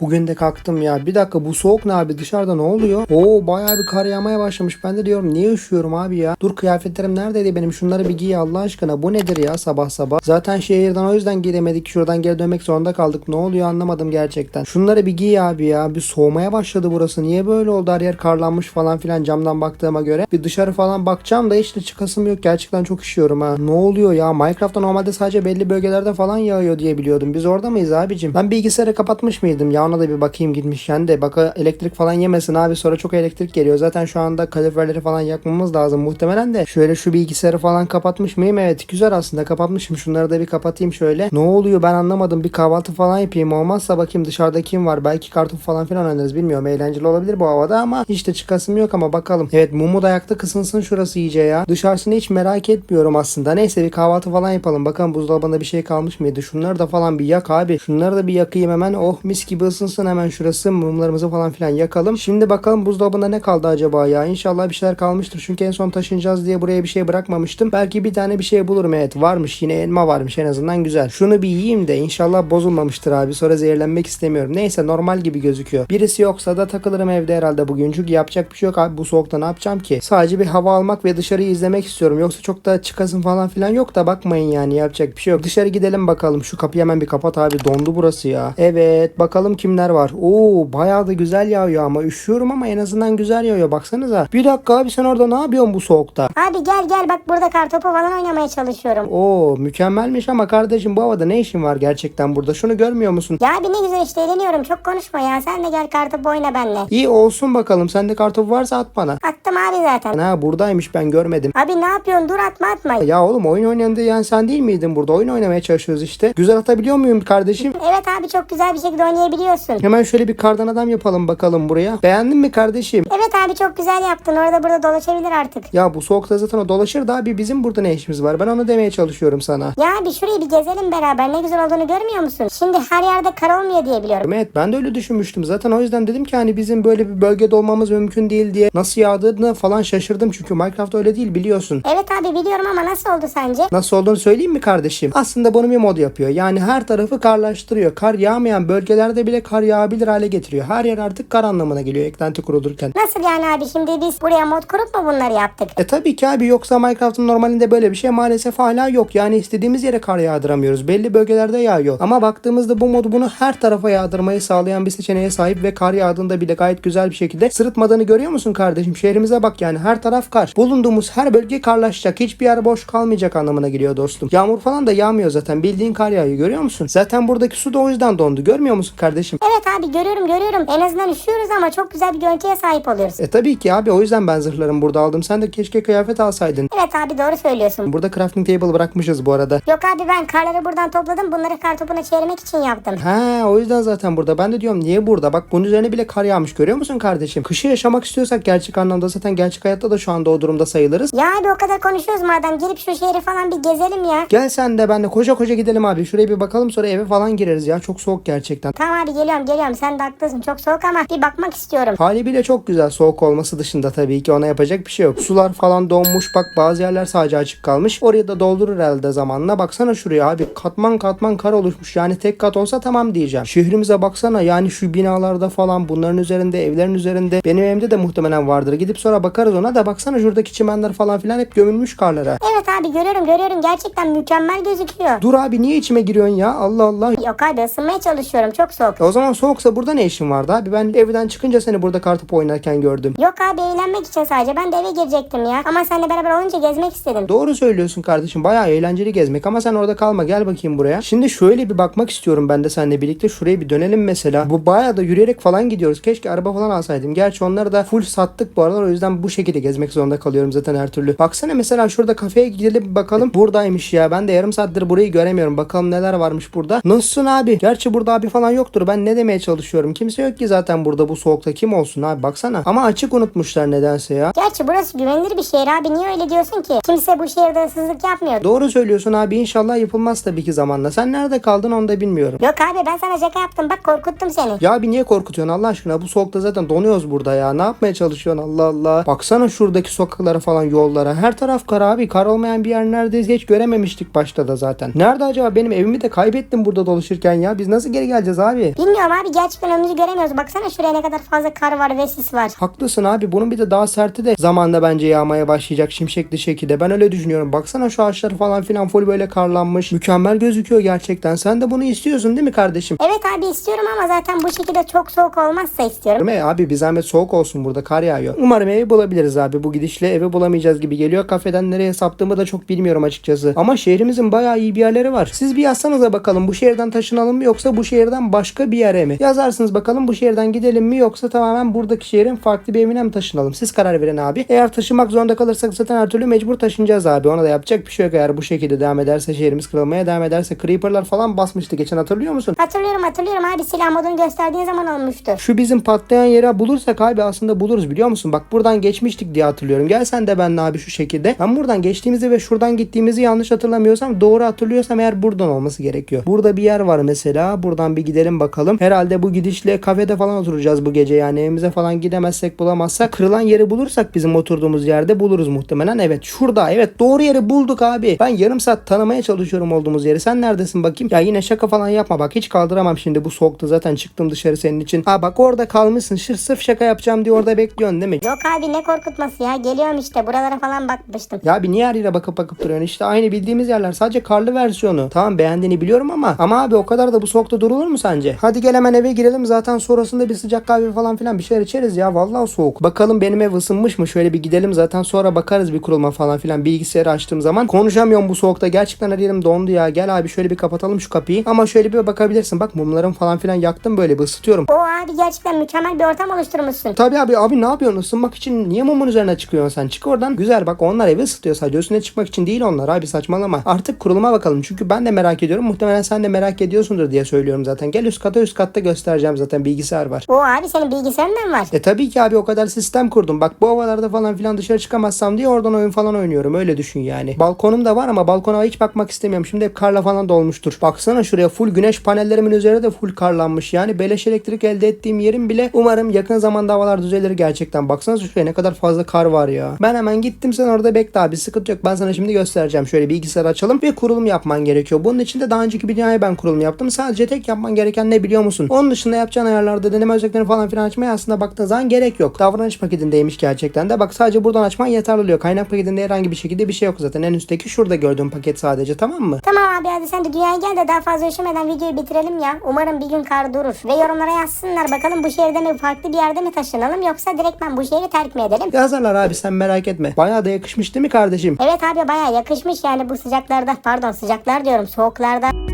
Bugün de kalktım ya. Bir dakika bu soğuk ne abi? Dışarıda ne oluyor? Oo bayağı bir kar yağmaya başlamış. Ben de diyorum niye üşüyorum abi ya? Dur kıyafetlerim neredeydi benim? Şunları bir giy Allah aşkına. Bu nedir ya sabah sabah? Zaten şehirden o yüzden gidemedik. Şuradan geri dönmek zorunda kaldık. Ne oluyor anlamadım gerçekten. Şunları bir giy abi ya. Bir soğumaya başladı burası. Niye böyle oldu? Her yer karlanmış falan filan camdan baktığıma göre. Bir dışarı falan bakacağım da de çıkasım yok. Gerçekten çok üşüyorum ha. Ne oluyor ya? Minecraft'ta normalde sadece belli bölgelerde falan yağıyor diye biliyordum. Biz orada mıyız abicim? Ben bilgisayarı kapatmış mıydım? Ya ona da bir bakayım gitmişken de. Bak elektrik falan yemesin abi. Sonra çok elektrik geliyor. Zaten şu anda kaloriferleri falan yakmamız lazım muhtemelen de. Şöyle şu bilgisayarı falan kapatmış mıyım? Evet güzel aslında kapatmışım. Şunları da bir kapatayım şöyle. Ne oluyor ben anlamadım. Bir kahvaltı falan yapayım. Olmazsa bakayım dışarıda kim var? Belki kartopu falan filan oynarız. Bilmiyorum. Eğlenceli olabilir bu havada ama hiç de çıkasım yok ama bakalım. Evet mumu da ayakta kısınsın şurası iyice ya. Dışarısını hiç merak etmiyorum aslında. Neyse bir kahvaltı falan yapalım. Bakalım buzdolabında bir şey kalmış mıydı? Şunları da falan bir yak abi. Şunları da bir yakayım hemen. Oh mis gibi ısınsın hemen şurası. Mumlarımızı falan filan yakalım. Şimdi bakalım buzdolabında ne kaldı acaba ya? İnşallah bir şeyler kalmıştır. Çünkü en son taşınacağız diye buraya bir şey bırakmamıştım. Belki bir tane bir şey bulurum. Evet varmış. Yine elma varmış en azından güzel. Şunu bir yiyeyim de inşallah bozulmamıştır abi. Sonra zehirlenmek istemiyorum. Neyse normal gibi gözüküyor. Birisi yoksa da takılırım evde herhalde bugün. Çünkü yapacak bir şey yok abi. Bu soğukta ne yapacağım ki? Sadece bir hava almak ve dışarıyı izlemek istiyorum. Yoksa çok da çıkasın falan filan yok da bakmayın yani yapacak bir şey yok. Dışarı gidelim bakalım. Şu kapıyı hemen bir kapat abi. Dondu burası ya. Evet bakalım kimler var. Oo bayağı da güzel yağıyor ama üşüyorum ama en azından güzel yağıyor. Baksanıza. Bir dakika abi sen orada ne yapıyorsun bu soğukta? Abi gel gel bak burada kartopu falan oynamaya çalışıyorum. Oo mükemmelmiş ama kardeşim bu havada ne işin var gerçekten burada? Şunu görmüyor musun? Ya abi ne güzel işte eğleniyorum çok konuşma ya sen de gel kartopu oyna benimle. İyi olsun bakalım. Sende kartopu varsa at bana. Attım abi zaten. Ha buradaymış ben görmedim. Abi ne yapıyorsun dur atma atma. Ya oğlum oyun oynayan diyen sen değil miydin burada? Oyun oynamaya çalışıyoruz işte. Güzel atabiliyor muyum kardeşim? Evet abi çok güzel bir şekilde oynayabiliyorsun. Hemen şöyle bir kardan adam yapalım bakalım buraya. Beğendin mi kardeşim? Evet abi çok güzel yaptın orada burada dolaşabilir artık. Ya bu soğukta zaten o dolaşır da abi bizim burada ne işimiz var? Ben onu demeye çalışıyorum sana. Ya abi şurayı bir gezelim beraber ne güzel olduğunu görmüyor musun? Şimdi her yerde kar olmuyor diye biliyorum. Evet ben de öyle düşünmüştüm. Zaten o yüzden dedim ki hani bizim böyle bir bölgede olmamız mümkün değil diye. Nasıl yağdığını falan şaşırdım. Çünkü Minecraft öyle değil biliyorsun. Evet abi biliyorum ama nasıl oldu sence? Nasıl olduğunu söyleyeyim mi kardeşim? Aslında bunu bir mod yapıyor. Yani her tarafı karlaştırıyor. Kar yağmayan bölgelerde bile kar yağabilir hale getiriyor. Her yer artık kar anlamına geliyor eklenti kurulurken. Nasıl yani abi şimdi biz buraya mod kurup mu bunları yaptık? E tabii ki abi yoksa Minecraft'ın normalinde böyle bir şey maalesef hala yok. Yani istediğimiz yere kar yağdıramıyoruz. Belli bölgelerde yağıyor. Ama baktığımızda bu mod bunu her tarafa yağdırmayı sağlayan bir seçeneğe sahip ve kar yağdığında bile gayet güzel bir şekilde sırıtmadığını görüyor musun kardeşim? Şehrimize bak yani her taraf kar. Bulunduğumuz her bölge karlaşacak. Hiçbir yer boş kalmayacak anlamına geliyor dostum. Yağmur falan da yağmıyor zaten. Bildiğin kar yağıyor görüyor musun? Zaten buradaki su da o yüzden dondu. Görmüyor musun kardeşim? Evet abi görüyorum görüyorum. En azından üşüyoruz ama çok güzel bir görüntüye sahip oluyoruz. E tabii ki abi o yüzden ben zırhlarımı burada aldım. Sen de keşke kıyafet alsaydın. Evet abi doğru söylüyorsun. Burada crafting table bırakmışız bu arada. Yok abi ben karları buradan topladım. Bunları kartopuna çevirmek için yaptım. Ha o yüzden zaten burada. Ben de diyorum niye burada? Bak bunun üzerine bile kar yağmış görüyor musun kardeşim? Kışı yaşamak istiyorsak gerçek anlamda zaten gerçek hayatta da şu anda o durumda sayılırız. Ya abi o kadar konuşuyoruz madem. Gelip şu şehri falan bir gezelim ya. Gel sen de ben de koşa koşa gidelim abi. Şuraya bir bakalım sonra eve falan gireriz ya. Çok soğuk gerçekten. Tamam abi geliyorum geliyorum. Sen de haklısın. Çok soğuk ama bir bakmak istiyorum. Hali bile çok güzel soğuk olması dışında tabii ki ona yapacak bir şey yok. Sular falan donmuş bak bazı yerler sadece açık kalmış. Oraya da doldurur herhalde zamanla. Baksana şuraya abi katman katman kar oluşmuş. Yani tek kat olsa tamam diyeceğim. Şehrimize baksana yani şu binalarda falan bunların üzerinde evlerin üzerinde. Benim evimde de muhtemelen vardır. Gidip sonra bakarız ona da baksana şuradaki çimenler falan filan hep gömülmüş karlara. Evet abi görüyorum görüyorum. Gerçekten mükemmel gözüküyor. Dur abi niye içime giriyorsun ya Allah Allah. Yok abi ısınmaya çalışıyorum. Çok soğuk. E o zaman soğuksa burada ne işin vardı abi? Ben evden çıkınca seni burada kartopu oynarken gördüm. Yok abi eğlenmek için sadece. Ben de eve girecektim ya. Ama seninle beraber olunca gezmek istedim. Doğru söylüyorsun kardeşim. Bayağı eğlenceli gezmek ama sen orada kalma. Gel bakayım buraya. Şimdi şöyle bir bakmak istiyorum ben de seninle birlikte. Şuraya bir dönelim mesela. Bu bayağı da yürüyerek falan gidiyoruz. Keşke araba falan alsaydım. Gerçi onları da full sattık bu aralar. O yüzden bu şekilde gezmek zorunda kalıyorum zaten her türlü. Baksana mesela şurada kafeye gidelim bakalım. Buradaymış ya. Ben de yarım saattir burayı göremiyorum. Bakalım neler varmış burada. Nasılsın abi? Gerçi burada abi falan yoktur. Ben ne demeye çalışıyorum? Kimse yok ki zaten burada bu soğukta. Kim olsun abi? Baksana. Ama açık unutmuşlar nedense ya. Gerçi burası güvenilir bir şehir abi niye öyle diyorsun ki? Kimse bu şehirde hırsızlık yapmıyor. Doğru söylüyorsun abi inşallah yapılmaz tabii ki zamanla. Sen nerede kaldın onu da bilmiyorum. Yok abi ben sana şaka yaptım bak korkuttum seni. Ya abi niye korkutuyorsun Allah aşkına? Bu soğukta zaten donuyoruz burada ya. Ne yapmaya çalışıyorsun Allah Allah. Baksana şuradaki sokaklara falan yollara. Her taraf kar abi. Kar olmayan bir yer neredeyiz hiç görememiştik başta da zaten. Nerede acaba benim evimi de kaybettim burada dolaşırken ya. Biz nasıl geri geleceğiz abi? Bilmiyorum abi gerçekten önümüzü göremiyoruz. Baksana şuraya ne kadar fazla kar var ve sis var. Haklısın abi. Bunun bir de daha serti de zamanda bence yağmaya başlayacak şimşekli şekilde. Ben öyle düşünüyorum. Baksana şu ağaçları falan filan full böyle karlanmış. Mükemmel gözüküyor gerçekten. Sen de bunu istiyorsun değil mi kardeşim? Evet abi istiyorum ama zaten bu şekilde çok soğuk olmazsa istiyorum. Mi? Abi bir zahmet soğuk olsun burada kar yağıyor. Umarım evi bulabiliriz abi. Bu gidişle evi bulamayacağız gibi geliyor. Kafeden nereye saptığımı da çok bilmiyorum açıkçası. Ama şehrimizin bayağı iyi bir yerleri var. Siz bir yazsanıza bakalım bu şehirden taşınalım mı yoksa bu şehirden başka bir yere mi? Yazarsınız bakalım bu şehirden gidelim mi yoksa tamamen buradaki şehrin farklı bir evine mi taşınalım? Siz karar verin abi. Eğer taşınmak zorunda kalırsak zaten her türlü mecbur taşınacağız abi. Ona da yapacak bir şey yok eğer bu şekilde devam ederse şehrimiz kırılmaya devam ederse creeperlar falan basmıştı geçen hatırlıyor musun? Hatırlıyorum hatırlıyorum abi silah modunu gösterdiğin zaman olmuştu. Şu bizim patlayan yeri bulursak abi aslında buluruz biliyor musun? Bak buradan geçmiştik diye hatırlıyorum. Gel sen de benimle abi şu şekilde. Ben buradan geçtiğimizi ve şuradan gittiğimizi yanlış hatırlamıyorsam doğru hatırlıyorsam eğer buradan olması gerekiyor. Burada bir yer var mesela. Buradan bir gidelim bakalım. Herhalde bu gidişle kafede falan oturacağız bu gece yani. Evimize falan gidemezsek bulamazsak kırılan yeri bulursak bizim oturduğumuz yerde buluruz muhtemelen. Evet şurada. Evet doğru yeri bulduk abi. Ben yarım saat tanımaya çalışıyorum olduğumuz yeri. Sen neredesin bakayım? Ya yine şaka falan yapma bak. Hiç kaldıramam şimdi bu soğukta zaten çıktım dışarı senin için. Ha bak orada kalmışsın. Sırf şaka yapacağım diye orada bekliyorsun değil mi? Yok abi ne korkutması ya geliyorum işte buralara falan bakmıştım. Ya bir niye her yere bakıp bakıp duruyorsun? İşte aynı bildiğimiz yerler. Sadece karlı versiyonu. Tamam beğendiğini biliyorum ama ama abi o kadar da bu soğukta durulur mu sence? Hadi gel hemen eve girelim. Zaten sonrasında bir sıcak kahve falan filan bir şeyler içeriz ya. Vallahi soğuk. Bakalım benim ev ısınmış mı? Şöyle bir gidelim. Zaten sonra bakarız bir kurulma falan filan. Bilgisayarı açtığım zaman. Konuşamıyorum bu soğukta. Gerçekten her yerim dondu ya. Gel abi şöyle bir kapatalım şu kapıyı. Ama şöyle bir bakabilirsin. Bak mumlarım falan filan yaktım böyle bir ısıtıyorum. O abi gerçekten mükemmel bir ortam oluşturmuşsun. Tabii abi abi ne yapıyorsun ısınmak için niye mumun üzerine çıkıyorsun sen çık oradan güzel bak onlar evi ısıtıyor sadece üstüne çıkmak için değil onlar abi saçmalama artık kuruluma bakalım çünkü ben de merak ediyorum muhtemelen sen de merak ediyorsundur diye söylüyorum zaten gel üst kata üst katta göstereceğim zaten bilgisayar var. O abi senin bilgisayarın da mı var? E tabii ki abi o kadar sistem kurdum. Bak bu havalarda falan filan dışarı çıkamazsam diye oradan oyun falan oynuyorum. Öyle düşün yani. Balkonum da var ama balkona hiç bakmak istemiyorum. Şimdi hep karla falan dolmuştur. Baksana şuraya full güneş panellerimin üzerine de full karlanmış. Yani beleş elektrik elde ettiğim yerin bile umarım yakın zamanda havalar düzelir gerçekten. Baksana şuraya ne kadar fazla kar var ya. Ben hemen gittim sen orada bekle abi. Sıkıntı yok. Ben sana şimdi göstereceğim. Şöyle bilgisayarı açalım ve kurulum yapman gerekiyor. Bunun için de daha önceki bir dünyaya ben kurulum yaptım. Sadece tek yapman gereken ne biliyor musun? Onun dışında yapacağın ayarlarda deneme özelliklerini falan filan açmaya aslında baktığın zaman gerek yok. Davranış paketindeymiş gerçekten de. Bak sadece buradan açman yeterli oluyor. Kaynak paketinde herhangi bir şekilde bir şey yok zaten. En üstteki şurada gördüğüm paket sadece tamam mı? Tamam abi hadi sen de dünyaya gel de daha fazla üşümeden videoyu bitirelim ya. Umarım bir gün kar durur. Ve yorumlara yazsınlar bakalım bu şehirde mi farklı bir yerde mi taşınalım yoksa direkt ben bu şehri terk mi edelim? Yazarlar abi sen merak etme. Bayağı da yakışmış değil mi kardeşim? Evet abi baya yakışmış yani bu sıcaklarda pardon sıcaklar diyorum soğuklarda.